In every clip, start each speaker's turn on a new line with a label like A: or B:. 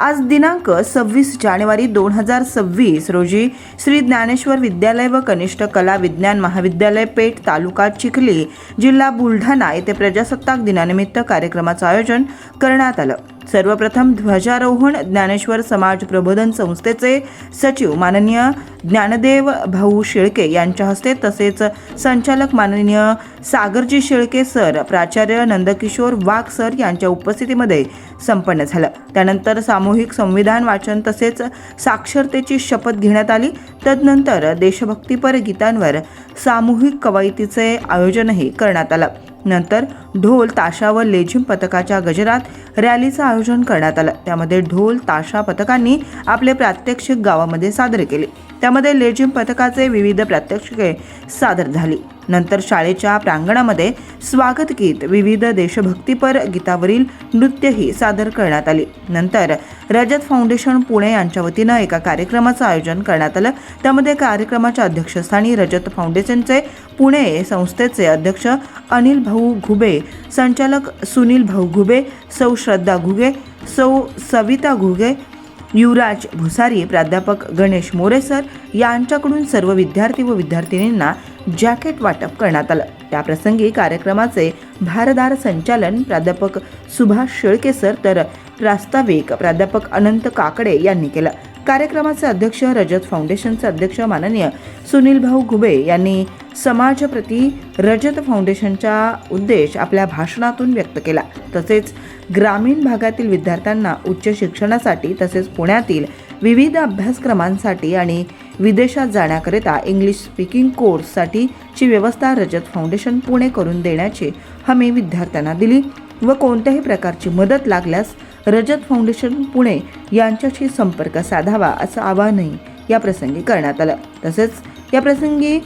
A: आज दिनांक सव्वीस जानेवारी दोन हजार सव्वीस रोजी श्री ज्ञानेश्वर विद्यालय व कनिष्ठ कला विज्ञान महाविद्यालय पेठ तालुका चिखली जिल्हा बुलढाणा येथे प्रजासत्ताक दिनानिमित्त कार्यक्रमाचं आयोजन करण्यात आलं. सर्वप्रथम ध्वजारोहण ज्ञानेश्वर समाज प्रबोधन संस्थेचे सचिव माननीय ज्ञानदेव भाऊ शेळके यांच्या हस्ते तसेच संचालक माननीय सागरजी शेळके सर प्राचार्य नंदकिशोर वाघ सर यांच्या उपस्थितीमध्ये संपन्न झालं. त्यानंतर सामूहिक संविधान वाचन तसेच साक्षरतेची शपथ घेण्यात आली. तदनंतर देशभक्तीपर गीतांवर सामूहिक कवायतीचे आयोजनही करण्यात आलं. नंतर ढोल ताशा व लेझिम पथकाच्या गजरात रॅलीचं आयोजन करण्यात आलं. त्यामध्ये ढोल ताशा पथकांनी आपले प्रात्यक्षिक गावामध्ये सादर केले. त्यामध्ये लेझिम पथकाचे विविध प्रात्यक्षिके सादर झाली. नंतर शाळेच्या प्रांगणामध्ये स्वागत गीत विविध देशभक्तीपर गीतावरील नृत्यही सादर करण्यात आली. नंतर रजत फाउंडेशन पुणे यांच्या वतीनं एका कार्यक्रमाचं आयोजन करण्यात आलं. त्यामध्ये कार्यक्रमाच्या अध्यक्षस्थानी रजत फाउंडेशनचे पुणे संस्थेचे अध्यक्ष अनिल भाऊ घुबे संचालक सुनील भाऊ घुबे सौ श्रद्धा घुगे सौ सविता घुगे युवराज भुसारी प्राध्यापक गणेश मोरे सर यांच्याकडून सर्व विद्यार्थी व विद्यार्थिनींना जॅकेट वाटप करण्यात आलं. त्याप्रसंगी कार्यक्रमाचे भारदार संचालन प्राध्यापक सुभाष शेळके सर तर प्रास्ताविक प्राध्यापक अनंत काकडे यांनी केलं. कार्यक्रमाचे अध्यक्ष रजत फाउंडेशनचे अध्यक्ष माननीय सुनील भाऊ घुबे यांनी समाजप्रती रजत फाउंडेशनचा उद्देश आपल्या भाषणातून व्यक्त केला. तसेच ग्रामीण भागातील विद्यार्थ्यांना उच्च शिक्षणासाठी तसेच पुण्यातील विविध अभ्यासक्रमांसाठी आणि विदेशात जाण्याकरिता इंग्लिश स्पीकिंग कोर्ससाठीची व्यवस्था रजत फाउंडेशन पुणे करून देण्याची हमी विद्यार्थ्यांना दिली व कोणत्याही प्रकारची मदत लागल्यास रजत फाउंडेशन पुणे यांच्याशी संपर्क साधावा असं आवाहनही या प्रसंगी करण्यात आलं. तसेच या प्रसंगी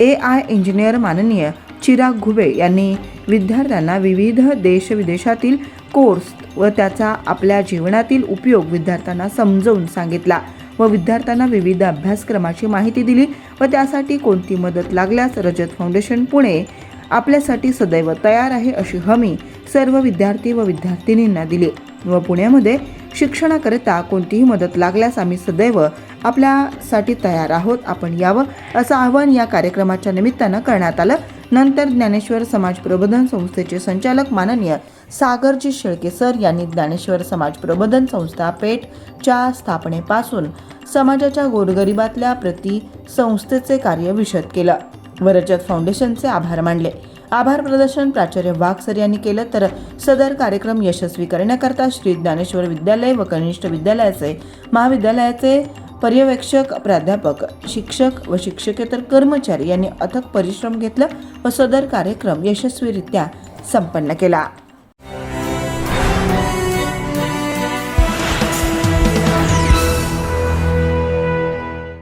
A: ए आय इंजिनियर माननीय चिराग घुबे यांनी विद्यार्थ्यांना विविध देश विदेशातील कोर्स व त्याचा आपल्या जीवनातील उपयोग विद्यार्थ्यांना समजवून सांगितला. व विद्यार्थ्यांना विविध अभ्यासक्रमाची माहिती दिली व त्यासाठी कोणती मदत लागल्यास रजत फाउंडेशन पुणे आपल्यासाठी सदैव तयार आहे अशी हमी सर्व विद्यार्थी व विद्यार्थिनींना दिली. व पुण्यामध्ये शिक्षणाकरिता कोणतीही मदत लागल्यास आम्ही सदैव आपल्यासाठी तयार आहोत. आपण यावं असं आवाहन या कार्यक्रमाच्या निमित्तानं करण्यात आलं. नंतर ज्ञानेश्वर समाज प्रबोधन संस्थेचे संचालक माननीय सागरजी शेळके सर यांनी ज्ञानेश्वर समाज प्रबोधन संस्था पेठच्या स्थापनेपासून समाजाच्या गोरगरिबातल्या प्रति संस्थेचे कार्य विशद केलं. वरचत फाउंडेशनचे आभार मानले. आभार प्रदर्शन प्राचार्य वाघ सर यांनी केलं तर सदर कार्यक्रम यशस्वी करण्याकरता श्री ज्ञानेश्वर विद्यालय व कनिष्ठ विद्यालयाचे महाविद्यालयाचे पर्यवेक्षक प्राध्यापक शिक्षक व शिक्षकेतर कर्मचारी यांनी अथक परिश्रम घेतला व सदर कार्यक्रम यशस्वीरित्या संपन्न केला.